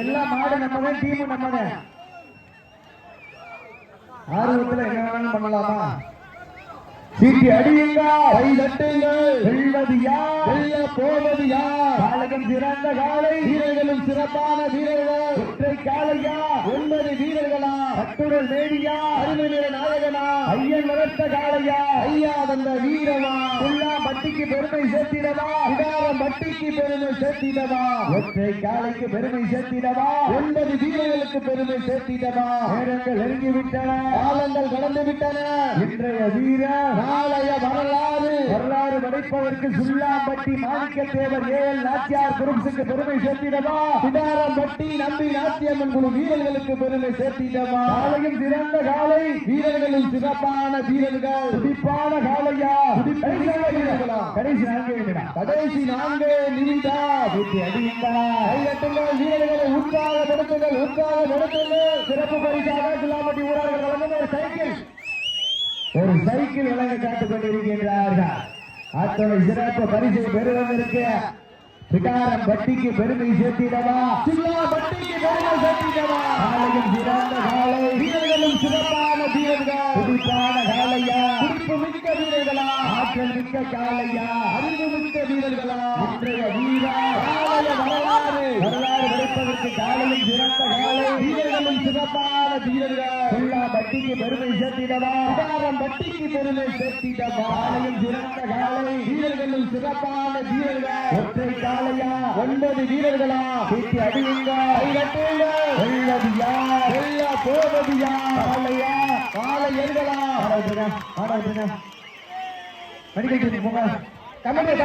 எல்லா மாடு நம்ம டீம் நம்ம ஆர்வத்துல என்ன வேணாலும் பண்ணலாமா? சீட்டி அடியுங்க கை தட்டுங்கள் வெல்வது யார்? வெல்ல போவது யார்? காலகம் சிறந்த காலை வீரர்களும் சிறப்பான வீரர்கள். ஒற்றை காலையா கட்டுடல் மேடியா அருமை நிற நாயகனா? ஐயன் வளர்த்த காளையா? ஐயா வந்த வீரமா புல்லா பட்டிக்கு பெருமை சேர்த்திடவா? விடாரம் பட்டிக்கு பெருமை சேர்த்திடவா? ஒற்றை காலைக்கு பெருமை சேர்த்திடவா? ஒன்பது வீரர்களுக்கு பெருமை சேர்த்திடவா? நேரங்கள் நெருங்கி விட்டன காலங்கள் கடந்து விட்டன இன்றைய வீரர் நாளைய வரலாறு. வரலாறு படைப்பதற்கு சுல்லாம்பட்டி மாணிக்க தேவர் ஏஎல் நாச்சியார் குரும்சுக்கு பெருமை சேர்த்திடவா? விடாரம்பட்டி நம்பி நாச்சியம்மன் குழு வீரர்களுக்கு பெருமை சேர்த்திடவா? காலையும் சிறந்த காலை. வீரர்களும் சிறப்பான வீரர்கள். துடிப்பான காலையா? கடைசி நான்கு கடைசி நான்கு நிமிடம் வீட்டு அடியுங்க. கைகட்டுங்கள் வீரர்களை உற்சாகப்படுத்துங்கள் உற்சாகப்படுத்துங்கள் சிறப்பு பரிசாக சுல்லாம்பட்டி ஊரார்கள் வழங்கும் ஒரு சைக்கிள். ஒரு சைக்கிள் வழங்க காத்துக் கொண்டிருக்கின்றார்கள். அத்தனை சிறப்பு பரிசை பெறுவதற்கு சிகாரம் பட்டிக்கு பெருமை சேர்த்திடவா? சில்லா பட்டிக்கு பெருமை சேர்த்திடவா? காலையும் சிறந்த காலை. வீரர்களும் சிறப்பான வீரர்கள். துடிப்பான காலையா? துடிப்பு மிக்க வீரர்களா? ஆற்றல் மிக்க காலையா? அறிவு மிக்க வீரர்களா இன்றைய வீரா காலைய வரலாறு வரலாறு காலையில் சிறந்த காலை வீரர்களும் சிறப்பான வீரர்கள் எல்லா பட்டிக்கு பெருமை சேர்த்திடவா சிதாரம் பட்டிக்கு பெருமை சேர்த்திடவா காலையில் சிறந்த காலை வீரர்களும் சிறப்பான வீரர்கள் ஒற்றை காலையா ஒன்பது வீரர்களா வீட்டு அடியுங்க வெள்ளதியா வெள்ள போவதியா காலையா காலை எருகளா ஆட விட்டுங்க மணிக்கட்டு போங்க கமெண்ட்